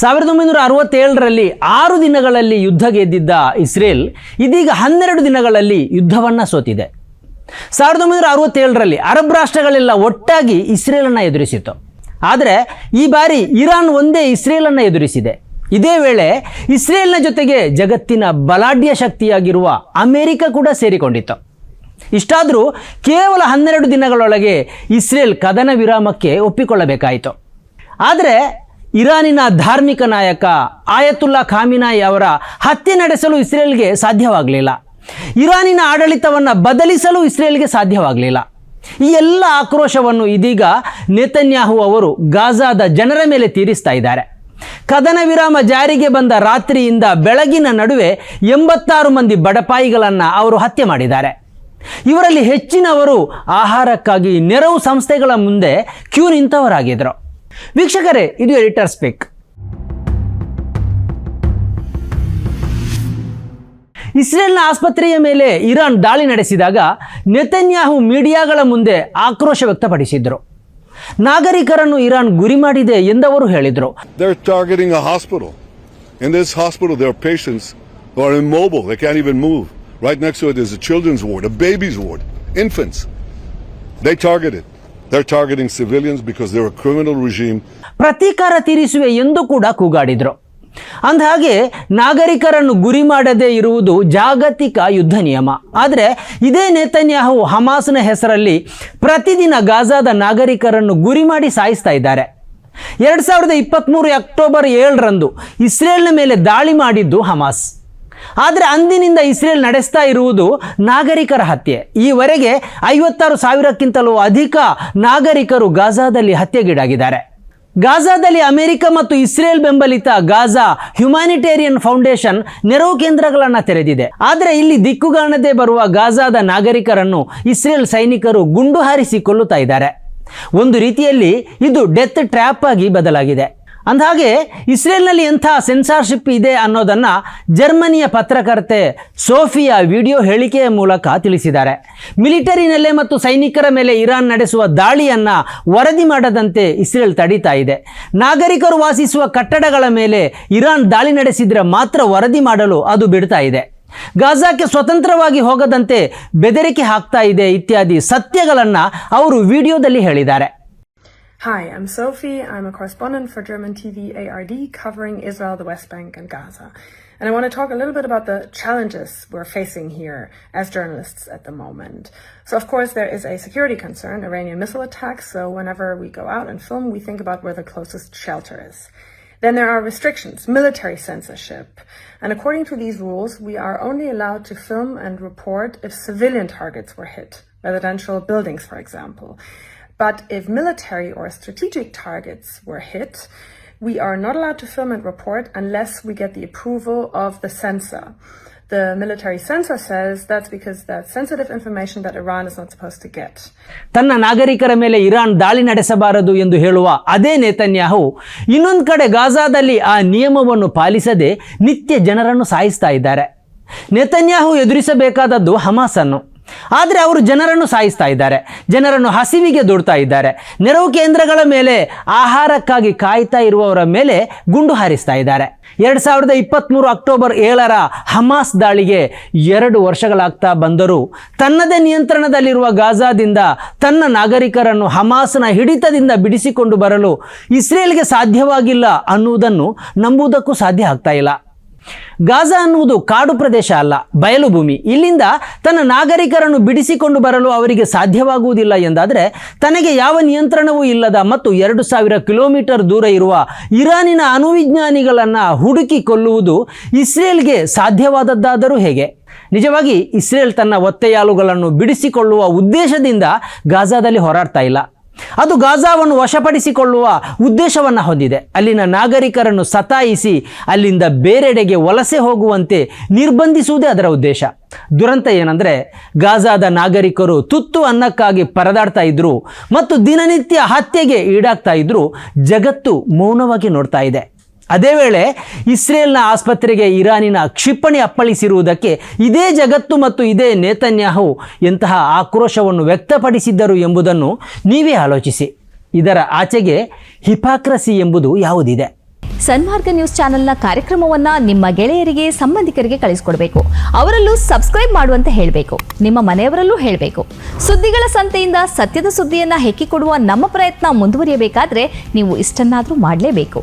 ಸಾವಿರದ ಒಂಬೈನೂರ ಅರವತ್ತೇಳರಲ್ಲಿ ಆರು ದಿನಗಳಲ್ಲಿ ಯುದ್ಧ ಗೆದ್ದಿದ್ದ ಇಸ್ರೇಲ್ ಇದೀಗ ಹನ್ನೆರಡು ದಿನಗಳಲ್ಲಿ ಯುದ್ಧವನ್ನು ಸೋತಿದೆ. ಸಾವಿರದ ಒಂಬೈನೂರ ಅರವತ್ತೇಳರಲ್ಲಿ ಅರಬ್ ರಾಷ್ಟ್ರಗಳೆಲ್ಲ ಒಟ್ಟಾಗಿ ಇಸ್ರೇಲನ್ನು ಎದುರಿಸಿತು ಆದರೆ ಈ ಬಾರಿ ಇರಾನ್ ಒಂದೇ ಇಸ್ರೇಲನ್ನು ಎದುರಿಸಿದೆ. ಇದೇ ವೇಳೆ ಇಸ್ರೇಲ್ನ ಜೊತೆಗೆ ಜಗತ್ತಿನ ಬಲಾಢ್ಯ ಶಕ್ತಿಯಾಗಿರುವ ಅಮೆರಿಕ ಕೂಡ ಸೇರಿಕೊಂಡಿತ್ತು. ಇಷ್ಟಾದರೂ ಕೇವಲ ಹನ್ನೆರಡು ದಿನಗಳೊಳಗೆ ಇಸ್ರೇಲ್ ಕದನ ವಿರಾಮಕ್ಕೆ ಒಪ್ಪಿಕೊಳ್ಳಬೇಕಾಯಿತು. ಆದರೆ ಇರಾನಿನ ಧಾರ್ಮಿಕ ನಾಯಕ ಆಯತುಲ್ಲಾ ಖಾಮಿನಾಯಿ ಅವರ ಹತ್ಯೆ ನಡೆಸಲು ಇಸ್ರೇಲ್ಗೆ ಸಾಧ್ಯವಾಗಲಿಲ್ಲ. ಇರಾನಿನ ಆಡಳಿತವನ್ನು ಬದಲಿಸಲು ಇಸ್ರೇಲ್ಗೆ ಸಾಧ್ಯವಾಗಲಿಲ್ಲ. ಈ ಎಲ್ಲ ಆಕ್ರೋಶವನ್ನು ಇದೀಗ ನೇತನ್ಯಾಹು ಅವರು ಗಾಜಾದ ಜನರ ಮೇಲೆ ತೀರಿಸ್ತಾ ಇದ್ದಾರೆ. ಕದನ ವಿರಾಮ ಜಾರಿಗೆ ಬಂದ ರಾತ್ರಿಯಿಂದ ಬೆಳಗಿನ ನಡುವೆ ಎಂಬತ್ತಾರು ಮಂದಿ ಬಡಪಾಯಿಗಳನ್ನು ಅವರು ಹತ್ಯೆ ಮಾಡಿದ್ದಾರೆ. ಇವರಲ್ಲಿ ಹೆಚ್ಚಿನವರು ಆಹಾರಕ್ಕಾಗಿ ನೆರವು ಸಂಸ್ಥೆಗಳ ಮುಂದೆ ಕ್ಯೂ ನಿಂತವರಾಗಿದ್ದರು. ವೀಕ್ಷಕರೇ ಇದು ಎಡಿಟರ್ ಸ್ಪೀಕ್ ಇಸ್ರೇಲ್ನ ಆಸ್ಪತ್ರೆಯ ಮೇಲೆ ಇರಾನ್ ದಾಳಿ ನಡೆಸಿದಾಗ ನೆತನ್ಯಾಹು ಮೀಡಿಯಾಗಳ ಮುಂದೆ ಆಕ್ರೋಶ ವ್ಯಕ್ತಪಡಿಸಿದ್ರು ನಾಗರಿಕರನ್ನು ಇರಾನ್ ಗುರಿ ಮಾಡಿದೆ ಎಂದವರು ಹೇಳಿದರು. Right next to it is a children's ward, a baby's ward, infants. They target it. They're targeting civilians because they're a criminal regime. ಪ್ರತೀಕಾರ ತೀರಿಸುವೆ ಎಂದು ಕೂಡ ಕೂಗಾಡಿದ್ರು. ಅಂದಹಾಗೆ, ನಾಗರಿಕರನ್ನು ಗುರಿ ಮಾಡದೇ ಇರುವುದು ಜಾಗತಿಕ ಯುದ್ಧ ನಿಯಮ. ಆದರೆ, ಇದೇ ನೇತನ್ಯಾಹು ಹಮಾಸ್ನ ಹೆಸರಲ್ಲಿ ಪ್ರತಿದಿನ ಗಾಜಾದ ನಾಗರಿಕರನ್ನು ಗುರಿ ಮಾಡಿ ಸಾಯಿಸ್ತಾ ಇದ್ದಾರೆ. ಎರಡು ಸಾವಿರದ ಇಪ್ಪತ್ತ್ಮೂರು ಅಕ್ಟೋಬರ್ ಏಳರಂದು ಇಸ್ರೇಲ್ನ ಮೇಲೆ ದಾಳಿ ಮಾಡಿದ್ದು ಹಮಾಸ್. ಆದರೆ ಅಂದಿನಿಂದ ಇಸ್ರೇಲ್ ನಡೆಸ್ತಾ ಇರುವುದು ನಾಗರಿಕರ ಹತ್ಯೆ. ಈವರೆಗೆ ಐವತ್ತಾರು ಸಾವಿರಕ್ಕಿಂತಲೂ ಅಧಿಕ ನಾಗರಿಕರು ಗಾಜಾದಲ್ಲಿ ಹತ್ಯೆಗೀಡಾಗಿದ್ದಾರೆ. ಗಾಜಾದಲ್ಲಿ ಅಮೆರಿಕ ಮತ್ತು ಇಸ್ರೇಲ್ ಬೆಂಬಲಿತ ಗಾಜಾ ಹ್ಯುಮ್ಯಾನಿಟೇರಿಯನ್ ಫೌಂಡೇಶನ್ ನೆರವು ಕೇಂದ್ರಗಳನ್ನು ತೆರೆದಿದೆ. ಆದರೆ ಇಲ್ಲಿ ದಿಕ್ಕುಗಾಣದೆ ಬರುವ ಗಾಜಾದ ನಾಗರಿಕರನ್ನು ಇಸ್ರೇಲ್ ಸೈನಿಕರು ಗುಂಡು ಹಾರಿಸಿಕೊಳ್ಳುತ್ತಾ ಇದ್ದಾರೆ. ಒಂದು ರೀತಿಯಲ್ಲಿ ಇದು ಡೆತ್ ಟ್ರ್ಯಾಪ್ ಆಗಿ ಬದಲಾಗಿದೆ. ಅಂದಹಾಗೆ ಇಸ್ರೇಲ್ನಲ್ಲಿ ಎಂಥ ಸೆನ್ಸಾರ್ಶಿಪ್ ಇದೆ ಅನ್ನೋದನ್ನು ಜರ್ಮನಿಯ ಪತ್ರಕರ್ತೆ ಸೋಫಿಯಾ ವಿಡಿಯೋ ಹೇಳಿಕೆಯ ಮೂಲಕ ತಿಳಿಸಿದ್ದಾರೆ. ಮಿಲಿಟರಿನಲ್ಲೇ ಮತ್ತು ಸೈನಿಕರ ಮೇಲೆ ಇರಾನ್ ನಡೆಸುವ ದಾಳಿಯನ್ನು ವರದಿ ಮಾಡದಂತೆ ಇಸ್ರೇಲ್ ತಡೀತಾ ಇದೆ. ನಾಗರಿಕರು ವಾಸಿಸುವ ಕಟ್ಟಡಗಳ ಮೇಲೆ ಇರಾನ್ ದಾಳಿ ನಡೆಸಿದರೆ ಮಾತ್ರ ವರದಿ ಮಾಡಲು ಅದು ಬಿಡ್ತಾ ಇದೆ. ಗಾಜಾಕ್ಕೆ ಸ್ವತಂತ್ರವಾಗಿ ಹೋಗದಂತೆ ಬೆದರಿಕೆ ಹಾಕ್ತಾ ಇದೆ ಇತ್ಯಾದಿ ಸತ್ಯಗಳನ್ನು ಅವರು ವಿಡಿಯೋದಲ್ಲಿ ಹೇಳಿದ್ದಾರೆ. Hi, I'm Sophie. I'm a correspondent for German TV ARD covering Israel, the West Bank, and Gaza. And I want to talk a little bit about the challenges we're facing here as journalists at the moment. So, of course, there is a security concern, Iranian missile attacks. So, whenever we go out and film, we think about where the closest shelter is. Then there are restrictions, military censorship. And according to these rules, we are only allowed to film and report if civilian targets were hit, residential buildings, for example. But if military or strategic targets were hit, we are not allowed to film and report unless we get the approval of the censor. The military censor says that's because that's sensitive information that Iran is not supposed to get. ತನ್ನ ನಾಗರಿಕರ ಮೇಲೆ Iran ದಾಳಿ ನಡೆಸಬಾರದು ಎಂದು ಹೇಳುವ ಅದೇ Netanyahu ಇನ್ನೊಂದು ಕಡೆ ಗಾಜಾದಲ್ಲಿ ಆ ನಿಯಮವನ್ನು ಪಾಲಿಸದೆ ನಿತ್ಯ ಜನರನ್ನು ಸಾಯಿಸ್ತಾ ಇದ್ದಾರೆ ನೇತನ್ಯಾಹು ಎದುರಿಸಬೇಕಾದದ್ದು ಹಮಾಸನ್ನು ಆದರೆ ಅವರು ಜನರನ್ನು ಸಾಯಿಸ್ತಾ ಇದ್ದಾರೆ. ಜನರನ್ನು ಹಸಿವಿಗೆ ದುಡ್ತಾ ಇದ್ದಾರೆ. ನೆರವು ಕೇಂದ್ರಗಳ ಮೇಲೆ ಆಹಾರಕ್ಕಾಗಿ ಕಾಯ್ತಾ ಇರುವವರ ಮೇಲೆ ಗುಂಡು ಹಾರಿಸ್ತಾ ಇದ್ದಾರೆ. ಎರಡು ಸಾವಿರದ ಇಪ್ಪತ್ತ್ಮೂರು ಅಕ್ಟೋಬರ್ ಏಳರ ಹಮಾಸ್ ದಾಳಿಗೆ ಎರಡು ವರ್ಷಗಳಾಗ್ತಾ ಬಂದರೂ ತನ್ನದೇ ನಿಯಂತ್ರಣದಲ್ಲಿರುವ ಗಾಜಾದಿಂದ ತನ್ನ ನಾಗರಿಕರನ್ನು ಹಮಾಸ್ನ ಹಿಡಿತದಿಂದ ಬಿಡಿಸಿಕೊಂಡು ಬರಲು ಇಸ್ರೇಲ್ಗೆ ಸಾಧ್ಯವಾಗಿಲ್ಲ ಅನ್ನುವುದನ್ನು ನಂಬುವುದಕ್ಕೂ ಸಾಧ್ಯ ಆಗ್ತಾ ಇಲ್ಲ. ಗಾಜಾ ಅನ್ನುವುದು ಕಾಡು ಪ್ರದೇಶ ಅಲ್ಲ, ಬಯಲು ಭೂಮಿ. ಇಲ್ಲಿಂದ ತನ್ನ ನಾಗರಿಕರನ್ನು ಬಿಡಿಸಿಕೊಂಡು ಬರಲು ಅವರಿಗೆ ಸಾಧ್ಯವಾಗುವುದಿಲ್ಲ ಎಂದಾದರೆ, ತನಗೆ ಯಾವ ನಿಯಂತ್ರಣವೂ ಇಲ್ಲದ ಮತ್ತು ಎರಡು ಸಾವಿರ ಕಿಲೋಮೀಟರ್ ದೂರ ಇರುವ ಇರಾನಿನ ಅಣುವಿಜ್ಞಾನಿಗಳನ್ನು ಹುಡುಕಿ ಕೊಲ್ಲುವುದು ಇಸ್ರೇಲ್ಗೆ ಸಾಧ್ಯವಾದದ್ದಾದರೂ ಹೇಗೆ? ನಿಜವಾಗಿ ಇಸ್ರೇಲ್ ತನ್ನ ಒತ್ತೆಯಾಳುಗಳನ್ನು ಬಿಡಿಸಿಕೊಳ್ಳುವ ಉದ್ದೇಶದಿಂದ ಗಾಜಾದಲ್ಲಿ ಹೋರಾಡ್ತಾ ಇಲ್ಲ. ಅದು ಗಾಜಾವನ್ನು ವಶಪಡಿಸಿಕೊಳ್ಳುವ ಉದ್ದೇಶವನ್ನು ಹೊಂದಿದೆ. ಅಲ್ಲಿನ ನಾಗರಿಕರನ್ನು ಸತಾಯಿಸಿ ಅಲ್ಲಿಂದ ಬೇರೆಡೆಗೆ ವಲಸೆ ಹೋಗುವಂತೆ ನಿರ್ಬಂಧಿಸುವುದೇ ಅದರ ಉದ್ದೇಶ. ದುರಂತ ಏನಂದರೆ ಗಾಜಾದ ನಾಗರಿಕರು ತುತ್ತು ಅನ್ನಕ್ಕಾಗಿ ಪರದಾಡ್ತಾ ಇದ್ರು ಮತ್ತು ದಿನನಿತ್ಯ ಹತ್ಯೆಗೆ ಈಡಾಗ್ತಾ ಇದ್ರು, ಜಗತ್ತು ಮೌನವಾಗಿ ನೋಡ್ತಾ ಇದೆ. ಅದೇ ವೇಳೆ ಇಸ್ರೇಲ್ನ ಆಸ್ಪತ್ರೆಗೆ ಇರಾನಿನ ಕ್ಷಿಪಣಿ ಅಪ್ಪಳಿಸಿರುವುದಕ್ಕೆ ಇದೇ ಜಗತ್ತು ಮತ್ತು ಇದೇ ನೇತನ್ಯಾಹು ಎಂತಹ ಆಕ್ರೋಶವನ್ನು ವ್ಯಕ್ತಪಡಿಸಿದ್ದರು ಎಂಬುದನ್ನು ನೀವೇ ಆಲೋಚಿಸಿ. ಇದರ ಆಚೆಗೆ ಹಿಪಾಕ್ರಸಿ ಎಂಬುದು ಯಾವುದಿದೆ? ಸನ್ಮಾರ್ಗ ನ್ಯೂಸ್ ಚಾನೆಲ್ನ ಕಾರ್ಯಕ್ರಮವನ್ನ ನಿಮ್ಮ ಗೆಳೆಯರಿಗೆ, ಸಂಬಂಧಿಕರಿಗೆ ಕಳಿಸ್ಕೊಡ್ಬೇಕು. ಅವರಲ್ಲೂ ಸಬ್ಸ್ಕ್ರೈಬ್ ಮಾಡುವಂತೆ ಹೇಳಬೇಕು. ನಿಮ್ಮ ಮನೆಯವರಲ್ಲೂ ಹೇಳಬೇಕು. ಸುದ್ದಿಗಳ ಸಂತೆಯಿಂದ ಸತ್ಯದ ಸುದ್ದಿಯನ್ನು ಹೆಕ್ಕಿಕೊಡುವ ನಮ್ಮ ಪ್ರಯತ್ನ ಮುಂದುವರಿಯಬೇಕಾದ್ರೆ ನೀವು ಇಷ್ಟನ್ನಾದರೂ ಮಾಡಲೇಬೇಕು.